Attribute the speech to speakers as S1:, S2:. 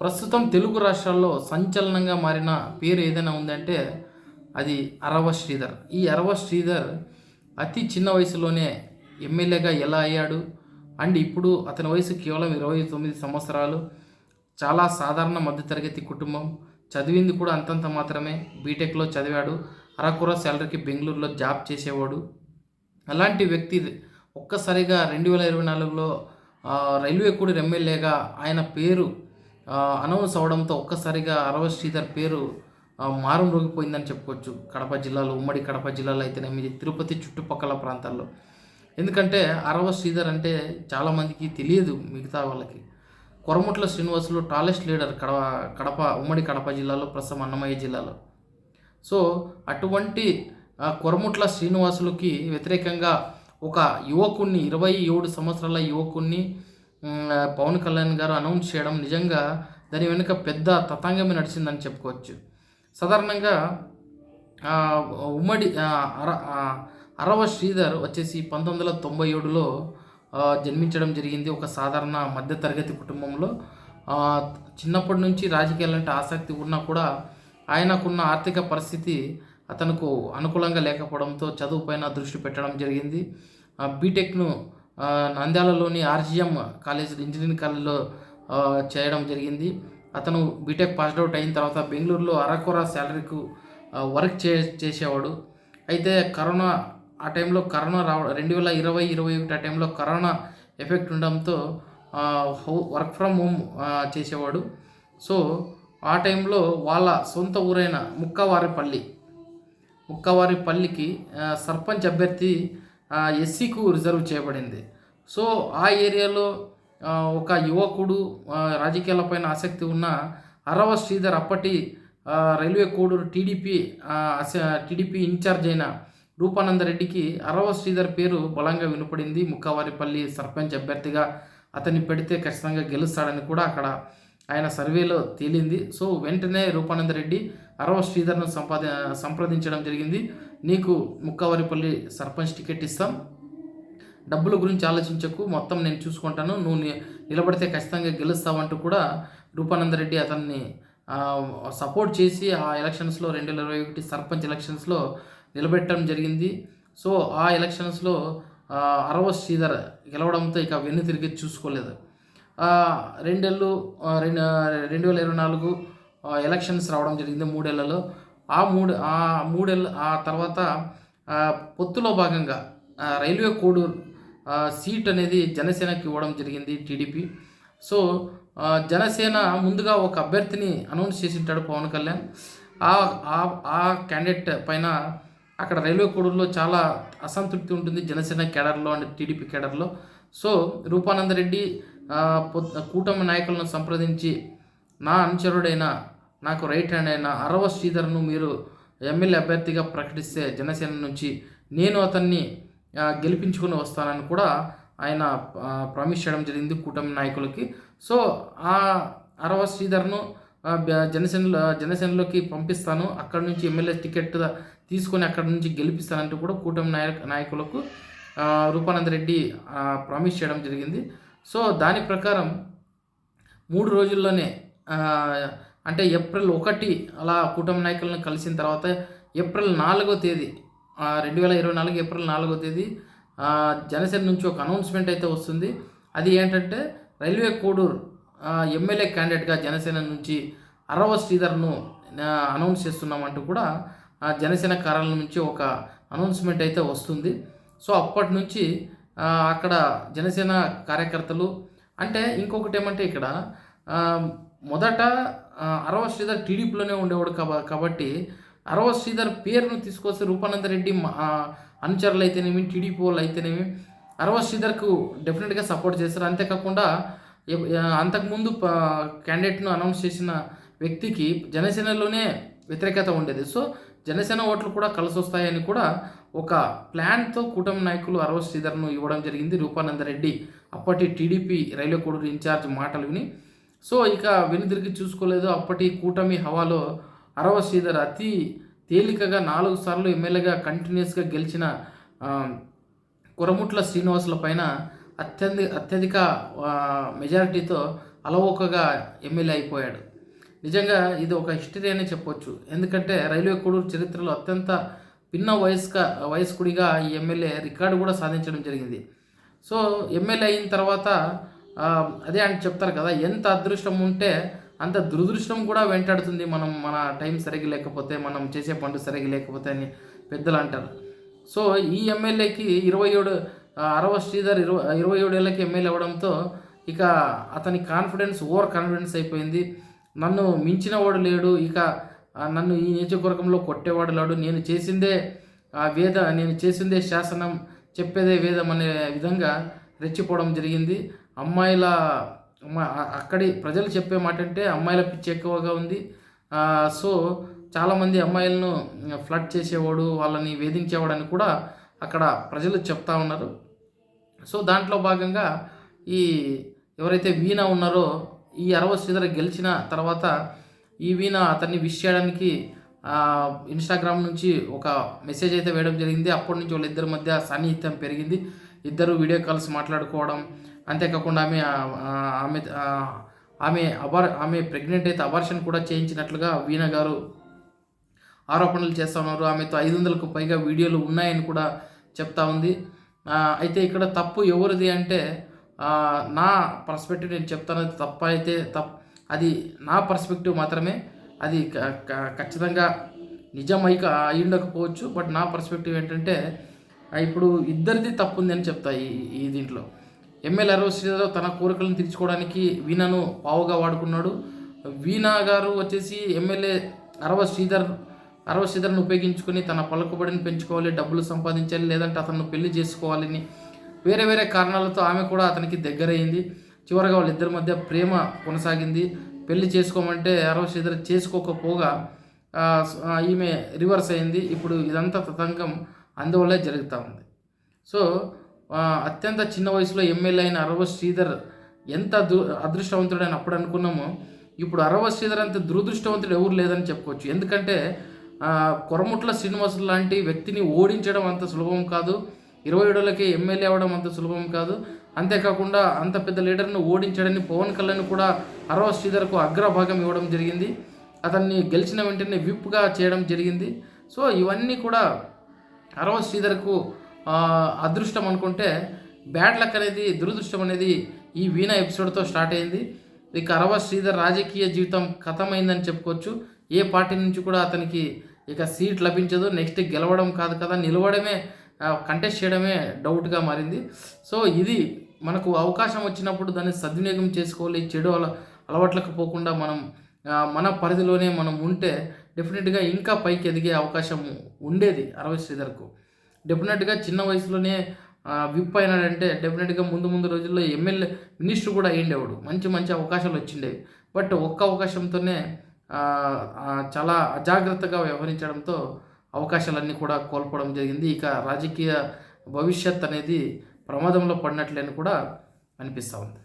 S1: ప్రస్తుతం తెలుగు రాష్ట్రాల్లో సంచలనంగా మారిన పేరు ఏదైనా ఉందంటే అది అరవ శ్రీధర్. ఈ అరవ శ్రీధర్ అతి చిన్న వయసులోనే ఎమ్మెల్యేగా ఎలా అయ్యాడు? అండ్ ఇప్పుడు అతని వయసు కేవలం ఇరవై తొమ్మిది సంవత్సరాలు. చాలా సాధారణ మధ్యతరగతి కుటుంబం. చదివింది కూడా అంతంత మాత్రమే. బీటెక్లో చదివాడు. అరకుర శాలరీకి బెంగళూరులో జాబ్ చేసేవాడు. అలాంటి వ్యక్తి ఒక్కసారిగా రెండు వేల ఇరవై నాలుగులో రైల్వే కూడా ఎమ్మెల్యేగా ఆయన పేరు అనౌన్స్ అవడంతో ఒక్కసారిగా అరవ శ్రీధర్ పేరు ఆ, చెప్పుకోవచ్చు. కడప జిల్లాలో ఉమ్మడి కడప జిల్లాలో అయితేనేమి తిరుపతి చుట్టుపక్కల ప్రాంతాల్లో. ఎందుకంటే అరవ శ్రీధర్ అంటే చాలామందికి తెలియదు మిగతా వాళ్ళకి. కొరముట్ల శ్రీనివాసులు టాలెస్ట్ లీడర్ కడప కడప ఉమ్మడి కడప జిల్లాలో ప్రస్తుతం అన్నమయ్య జిల్లాలో. సో అటువంటి కొరముట్ల శ్రీనివాసులకి వ్యతిరేకంగా ఒక యువకుణ్ణి ఇరవై ఏడు సంవత్సరాల యువకుణ్ణి పవన్ కళ్యాణ్ గారు అనౌన్స్ చేయడం నిజంగా దాని వెనుక పెద్ద తతంగమే నడిచిందని చెప్పుకోవచ్చు. సాధారణంగా ఉమ్మడి అర అరవ శ్రీధర్ వచ్చేసి పంతొమ్మిది వందల తొంభై ఏడులో జన్మించడం జరిగింది ఒక సాధారణ మధ్యతరగతి కుటుంబంలో. చిన్నప్పటి నుంచి రాజకీయాలంటే ఆసక్తి ఉన్నా కూడా ఆయనకున్న ఆర్థిక పరిస్థితి అతనుకు అనుకూలంగా లేకపోవడంతో చదువుపైన దృష్టి పెట్టడం జరిగింది. బీటెక్ను నంద్యాలలోని ఆర్జిఎం కాలేజ్ ఇంజనీరింగ్ కాలేజ్లో చేయడం జరిగింది. అతను బీటెక్ పాస్డ్ అవుట్ అయిన తర్వాత బెంగళూరులో అరకొర శాలరీకు వర్క్ చే చేసేవాడు. అయితే కరోనా ఆ టైంలో కరోనా రావ రెండు వేల ఇరవై ఇరవై ఒకటి ఆ టైంలో కరోనా ఎఫెక్ట్ ఉండడంతో హౌ- వర్క్ ఫ్రమ్ హోమ్ చేసేవాడు. సో ఆ టైంలో వాళ్ళ సొంత ఊరైన ముక్కవారిపల్లి ముక్కవారిపల్లికి సర్పంచ్ అభ్యర్థి ఎస్సీకు రిజర్వ్ చేయబడింది. సో ఆ ఏరియాలో ఒక యువకుడు రాజకీయాలపైన ఆసక్తి ఉన్న అరవ శ్రీధర్ అప్పటి railway Koduru TDP TDP incharge అయిన రూపానందరెడ్డికి అరవ శ్రీధర్ పేరు బలంగా వినపడింది. ముక్కవారిపల్లి సర్పంచ్ అభ్యర్థిగా అతన్ని పెడితే ఖచ్చితంగా గెలుస్తాడని కూడా అక్కడ ఆయన సర్వేలో తేలింది. సో వెంటనే రూపానందరెడ్డి అరవ శ్రీధర్ను సంపాది సంప్రదించడం జరిగింది. నీకు ముక్కవారిపల్లి సర్పంచ్ టికెట్ ఇస్తాం. డబ్బుల గురించి ఆలోచించకు మొత్తం నేను చూసుకుంటాను. నువ్వు నిలబడితే ఖచ్చితంగా గెలుస్తావంటూ కూడా రూపానందరెడ్డి అతన్ని సపోర్ట్ చేసి ఆ ఎలక్షన్స్లో రెండు వేల ఇరవై ఒకటి సర్పంచ్ ఎలక్షన్స్లో నిలబెట్టడం జరిగింది. సో ఆ ఎలక్షన్స్లో అరవ శ్రీధర్ గెలవడంతో ఇక వెన్ను తిరిగి చూసుకోలేదు. రెండేళ్ళు రెండు రెండు వేల ఇరవై నాలుగు ఎలక్షన్స్ రావడం జరిగింది మూడేళ్ళలో. ఆ మూడు ఆ మూడేళ్ళ ఆ తర్వాత పొత్తులో భాగంగా రైల్వే కోడూరు సీట్ అనేది జనసేనకి ఇవ్వడం జరిగింది టీడీపీ. సో జనసేన ముందుగా ఒక అభ్యర్థిని అనౌన్స్ చేసి ఉంటాడు పవన్ కళ్యాణ్. ఆ ఆ- ఆ క్యాండిడేట్ పైన అక్కడ రైల్వే కోడూరులో చాలా అసంతృప్తి ఉంటుంది జనసేన కేడర్లో అండ్ టీడీపీ కేడర్లో. సో రూపానందరెడ్డి కూటమి నాయకులను సంప్రదించి నా అనుచరుడైన నాకు రైట్ హ్యాండ్ అయిన అరవ శ్రీధర్ను మీరు ఎమ్మెల్యే అభ్యర్థిగా ప్రకటిస్తే జనసేన నుంచి నేను అతన్ని గెలిపించుకుని వస్తానని కూడా ఆయన ప్రామిస్ చేయడం జరిగింది కూటమి నాయకులకి. సో ఆ అరవ శ్రీధర్ను జనసేనలో జనసేనలోకి పంపిస్తాను. అక్కడ నుంచి ఎమ్మెల్యే టికెట్ తీసుకొని అక్కడ నుంచి గెలిపిస్తానంటూ కూడా కూటమి నాయక నాయకులకు రూపానంద రెడ్డి ప్రామిస్ చేయడం జరిగింది. సో దాని ప్రకారం మూడు రోజుల్లోనే అంటే ఏప్రిల్ ఒకటి అలా కూటమి నాయకులను కలిసిన తర్వాత ఏప్రిల్ నాలుగో తేదీ రెండు వేల ఇరవై నాలుగు ఏప్రిల్ నాలుగో తేదీ జనసేన నుంచి ఒక అనౌన్స్మెంట్ అయితే వస్తుంది. అది ఏంటంటే రైల్వే కోడూరు ఎమ్మెల్యే క్యాండిడేట్గా జనసేన నుంచి అరవ శ్రీధర్ను అనౌన్స్ చేస్తున్నామంటూ కూడా జనసేన కార్యాలయం నుంచి ఒక అనౌన్స్మెంట్ అయితే వస్తుంది. సో అప్పటి నుంచి అక్కడ జనసేన కార్యకర్తలు అంటే ఇంకొకటి ఏమంటే ఇక్కడ మొదట అరవ శ్రీధర్ టీడీపీలోనే ఉండేవాడు కాబ కాబట్టి అరవ శ్రీధర్ పేరును తీసుకొస్తే రూపానంద రెడ్డి అనుచరులు అయితేనేమి టీడీపీ వాళ్ళు అయితేనేమి అరవ శ్రీధర్కు డెఫినెట్గా సపోర్ట్ చేస్తారు అంతేకాకుండా అంతకుముందు క్యాండిడేట్ను అనౌన్స్ చేసిన వ్యక్తికి జనసేనలోనే వ్యతిరేకత ఉండేది. సో జనసేన ఓట్లు కూడా కలిసి వస్తాయని కూడా ఒక ప్లాన్తో కూటమి నాయకులు అరవ శ్రీధర్ను ఇవ్వడం జరిగింది రూపానంద రెడ్డి. అప్పటి టీడీపీ రైల్వే కోడూరు ఇన్ఛార్జ్ మాటలు విని సో ఇక వెనుదిరిగి చూసుకోలేదు. అప్పటి కూటమి హవాలో అరవ శ్రీధర్ అతి తేలికగా నాలుగు సార్లు ఎమ్మెల్యేగా కంటిన్యూస్గా గెలిచిన కురముట్ల శ్రీనివాసుల పైన అత్యంత అత్యధిక మెజారిటీతో అలవోకగా ఎమ్మెల్యే అయిపోయాడు. నిజంగా ఇది ఒక హిస్టరీ అనే చెప్పొచ్చు. ఎందుకంటే రైల్వే కోడూరు చరిత్రలో అత్యంత భిన్న వయస్క వయస్కుడిగా ఈ ఎమ్మెల్యే రికార్డు కూడా సాధించడం జరిగింది. సో ఎమ్మెల్యే అయిన తర్వాత అదే అని చెప్తారు కదా ఎంత అదృష్టం ఉంటే అంత దురదృష్టం కూడా వెంటాడుతుంది మనం మన టైం సరిగ్గా లేకపోతే మనం చేసే పనులు సరిగ్గా లేకపోతే అని పెద్దలు అంటారు. సో ఈ ఎమ్మెల్యేకి ఇరవై ఏడు అరవ శ్రీధర్ ఇరవై ఇరవై ఏడేళ్ళకి ఎమ్మెల్యే అవ్వడంతో ఇక అతని కాన్ఫిడెన్స్ ఓవర్ కాన్ఫిడెన్స్ అయిపోయింది. నన్ను మించినవాడు లేడు ఇక నన్ను ఈ నియోజకవర్గంలో కొట్టేవాడు లేడు. నేను చేసిందే ఆ వేద నేను చేసిందే శాసనం చెప్పేదే వేదం అనే విధంగా రెచ్చిపోవడం జరిగింది. అమ్మాయిల అక్కడి ప్రజలు చెప్పే మాట అంటే అమ్మాయిల పిచ్చి ఎక్కువగా ఉంది. సో చాలామంది అమ్మాయిలను ఫ్లడ్ చేసేవాడు వాళ్ళని వేధించేవాడు అని కూడా అక్కడ ప్రజలు చెప్తా ఉన్నారు. సో దాంట్లో భాగంగా ఈ ఎవరైతే వీణ ఉన్నారో ఈ అరవ శ్రీధర్ గెలిచిన తర్వాత ఈ వీణ అతన్ని విష్ చేయడానికి ఇన్స్టాగ్రామ్ నుంచి ఒక మెసేజ్ అయితే వేయడం జరిగింది. అప్పటి నుంచి వాళ్ళిద్దరి మధ్య సాన్నిహిత్యం పెరిగింది. ఇద్దరు వీడియో కాల్స్ మాట్లాడుకోవడం అంతేకాకుండా ఆమె ఆమె ఆమె అబార్ ఆమె ప్రెగ్నెంట్ అయితే అబార్షన్ కూడా చేయించినట్లుగా వీణ గారు ఆరోపణలు చేస్తూ ఉన్నారు. ఆమెతో ఐదు వందలకు పైగా వీడియోలు ఉన్నాయని కూడా చెప్తా ఉంది. అయితే ఇక్కడ తప్పు ఎవరిది అంటే నా పర్స్పెక్టివ్ నేను చెప్తాను. తప్ప అయితే తప్ అది నా పర్స్పెక్టివ్ మాత్రమే. అది ఖచ్చితంగా నిజం అయి అయి ఉండకపోవచ్చు బట్ నా పర్స్పెక్టివ్ ఏంటంటే ఇప్పుడు ఇద్దరిది తప్పు ఉంది అని చెప్తా ఈ ఈ దీంట్లో. ఎమ్మెల్యే అరవ శ్రీధర్ తన కోరికలను తీర్చుకోవడానికి వీణను పావుగా వాడుకున్నాడు. వీణా గారు వచ్చేసి ఎమ్మెల్యే అరవ శ్రీధర్ అరవ శ్రీధర్ను ఉపయోగించుకొని తన పలుకుబడిని పెంచుకోవాలి డబ్బులు సంపాదించాలి లేదంటే అతను పెళ్ళి చేసుకోవాలని వేరే వేరే కారణాలతో ఆమె కూడా అతనికి దగ్గరైంది. చివరగా వాళ్ళిద్దరి మధ్య ప్రేమ కొనసాగింది. పెళ్ళి చేసుకోమంటే అరవ శ్రీధర్ చేసుకోకపోగా ఈమె రివర్స్ అయింది. ఇప్పుడు ఇదంతా తతంగం అందువల్లే జరుగుతూ ఉంది. సో అత్యంత చిన్న వయసులో ఎమ్మెల్యే అయిన అరవ శ్రీధర్ ఎంత దు అదృష్టవంతుడని అప్పుడు అనుకున్నామో. ఇప్పుడు అరవ శ్రీధర్ అంత దురదృష్టవంతుడు ఎవరు లేదని చెప్పుకోవచ్చు. ఎందుకంటే కొరముట్ల శ్రీనివాసులు లాంటి వ్యక్తిని ఓడించడం అంత సులభం కాదు. ఇరవై ఏడులకి ఎమ్మెల్యే అవ్వడం అంత సులభం కాదు. అంతేకాకుండా అంత పెద్ద లీడర్ను ఓడించడని పవన్ కళ్యాణ్ కూడా అరవ శ్రీధర్కు అగ్రభాగం ఇవ్వడం జరిగింది. అతన్ని గెలిచిన వెంటనే విప్గా చేయడం జరిగింది. సో ఇవన్నీ కూడా అరవ శ్రీధర్కు అదృష్టం అనుకుంటే బ్యాడ్ లక్ అనేది దురదృష్టం అనేది ఈ వీణ ఎపిసోడ్తో స్టార్ట్ అయింది. ఇక అరవ శ్రీధర్ రాజకీయ జీవితం ఖతమైందని చెప్పుకోవచ్చు. ఏ పార్టీ నుంచి కూడా అతనికి ఇక సీట్ లభించదు. నెక్స్ట్ గెలవడం కాదు కదా. నిలవడమే కంటెస్ట్ చేయడమే డౌట్గా మారింది. సో ఇది మనకు అవకాశం వచ్చినప్పుడు దాన్ని సద్వినియోగం చేసుకోవాలి. చెడు అల అలవాట్లకు పోకుండా మనం మన పరిధిలోనే మనం ఉంటే డెఫినెట్గా ఇంకా పైకి ఎదిగే అవకాశం ఉండేది అరవై శ్రీధర్కు. డెఫినెట్గా చిన్న వయసులోనే విప్ అయినాడంటే డెఫినెట్గా ముందు ముందు రోజుల్లో ఎమ్మెల్యే మినిస్టర్ కూడా అయ్యిండేవాడు. మంచి మంచి అవకాశాలు వచ్చిండేవి. బట్ ఒక్క అవకాశంతోనే చాలా అజాగ్రత్తగా వ్యవహరించడంతో అవకాశాలన్నీ కూడా కోల్పోవడం జరిగింది. ఇక రాజకీయ భవిష్యత్ అనేది ప్రమాదంలో పడినట్లేని కూడా అనిపిస్తూ ఉంది.